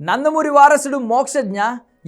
నందమూరి వారసుడు మోక్షజ్ఞ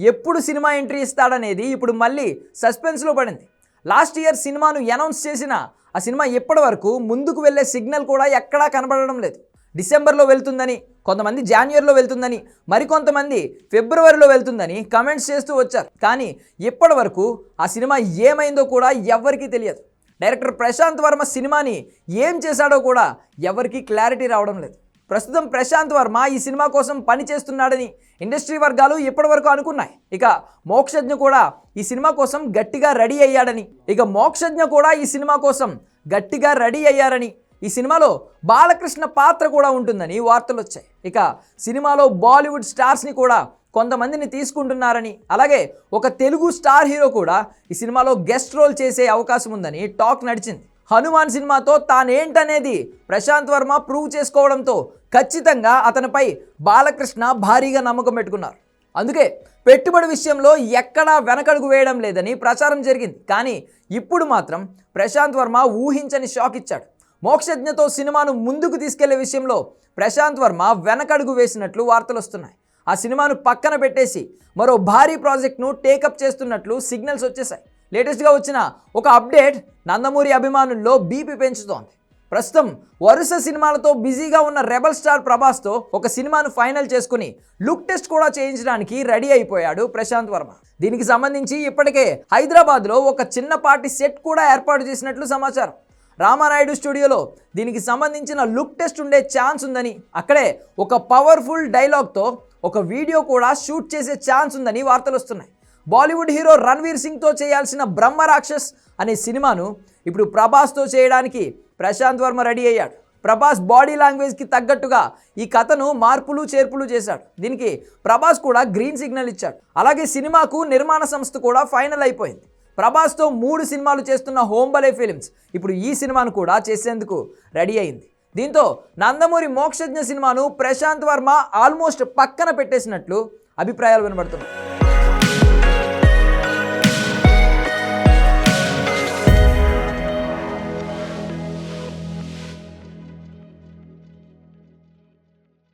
ఎప్పుడు cinema entry ఇస్తాడనేది ఇప్పుడు మళ్ళీ సస్పెన్స్లో పడింది. లాస్ట్ ఇయర్ సినిమాను అనౌన్స్ చేసిన ఆ సినిమా ఇప్పటి వరకు ముందుకు వెళ్ళే సిగ్నల్ కూడా ఎక్కడా కనబడడం లేదు. డిసెంబర్లో వెళ్తుందని కొంతమంది జాన్యువరిలో వెళ్తుందని మరికొంతమంది ఫిబ్రవరిలో వెళ్తుందని కమెంట్స్ చేస్తూ వచ్చారు. కానీ ఇప్పటి వరకు ఆ సినిమా ఏమైందో కూడా ఎవ్వరికీ తెలియదు. డైరెక్టర్ ప్రశాంత్ వర్మ సినిమాని ఏం చేశాడో కూడా ఎవరికీ క్లారిటీ రావడం లేదు. ప్రస్తుతం ప్రశాంత్ వర్మ ఈ సినిమా కోసం పని చేస్తున్నాడని ఇండస్ట్రీ వర్గాలు ఇప్పటివరకు అనుకున్నాయి. ఇక మోక్షజ్ఞ కూడా ఈ సినిమా కోసం గట్టిగా రెడీ అయ్యాడని. ఇక మోక్షజ్ఞ కూడా ఈ సినిమా కోసం గట్టిగా రెడీ అయ్యారని. ఈ సినిమాలో బాలకృష్ణ పాత్ర కూడా ఉంటుందని వార్తలు వచ్చాయి. ఇక సినిమాలో బాలీవుడ్ స్టార్స్ని కూడా కొంతమందిని తీసుకుంటున్నారని. అలాగే ఒక తెలుగు స్టార్ హీరో కూడా ఈ సినిమాలో గెస్ట్ రోల్ చేసే అవకాశం ఉందని టాక్ నడిచింది. హనుమాన్ సినిమాతో తానేంటనేది ప్రశాంత్ వర్మ ప్రూవ్ చేసుకోవడంతో ఖచ్చితంగా అతనిపై బాలకృష్ణ భారీగా నమ్మకం పెట్టుకున్నారు. అందుకే పెట్టుబడి విషయంలో ఎక్కడా వెనకడుగు వేయడం లేదని ప్రచారం జరిగింది. కానీ ఇప్పుడు మాత్రం ప్రశాంత్ వర్మ ఊహించని షాక్ ఇచ్చాడు. మోక్షజ్ఞతో సినిమాను ముందుకు తీసుకెళ్ళే విషయంలో ప్రశాంత్ వర్మ వెనకడుగు వేసినట్లు వార్తలు వస్తున్నాయి. ఆ సినిమాను పక్కన పెట్టేసి మరో భారీ ప్రాజెక్ట్ను టేకప్ చేస్తున్నట్లు సిగ్నల్స్ వచ్చేసాయి లేటెస్ట్గా వచ్చిన ఒక అప్డేట్ నందమూరి అభిమానుల్లో బీపీ పెంచుతోంది. ప్రస్తుతం వరుస సినిమాలతో బిజీగా ఉన్న రెబల్ స్టార్ ప్రభాస్తో ఒక సినిమాను ఫైనల్ చేసుకుని లుక్ టెస్ట్ కూడా చేయించడానికి రెడీ అయిపోయాడు ప్రశాంత్ వర్మ. దీనికి సంబంధించి ఇప్పటికే హైదరాబాద్లో ఒక చిన్నపాటి సెట్ కూడా ఏర్పాటు చేసినట్లు సమాచారం. రామానాయుడు స్టూడియోలో దీనికి సంబంధించిన లుక్ టెస్ట్ ఉండే ఛాన్స్ ఉందని అక్కడే ఒక పవర్ఫుల్ డైలాగ్తో ఒక వీడియో కూడా షూట్ చేసే ఛాన్స్ ఉందని వార్తలు వస్తున్నాయి. బాలీవుడ్ హీరో రణ్వీర్ సింగ్తో చేయాల్సిన బ్రహ్మ రాక్షస్ అనే సినిమాను ఇప్పుడు ప్రభాస్తో చేయడానికి ప్రశాంత్ వర్మ రెడీ అయ్యాడు. ప్రభాస్ బాడీ లాంగ్వేజ్కి తగ్గట్టుగా ఈ కథను మార్పులు చేర్పులు చేశాడు. దీనికి ప్రభాస్ కూడా గ్రీన్ సిగ్నల్ ఇచ్చాడు. అలాగే సినిమాకు నిర్మాణ సంస్థ కూడా ఫైనల్ అయిపోయింది. ప్రభాస్తో మూడు సినిమాలు చేస్తున్న హోంబలే ఫిలిమ్స్ ఇప్పుడు ఈ సినిమాను కూడా చేసేందుకు రెడీ అయింది. దీంతో నందమూరి మోక్షజ్ఞ సినిమాను ప్రశాంత్ వర్మ ఆల్మోస్ట్ పక్కన పెట్టేసినట్లు అభిప్రాయాలు వినబడుతున్నాయి.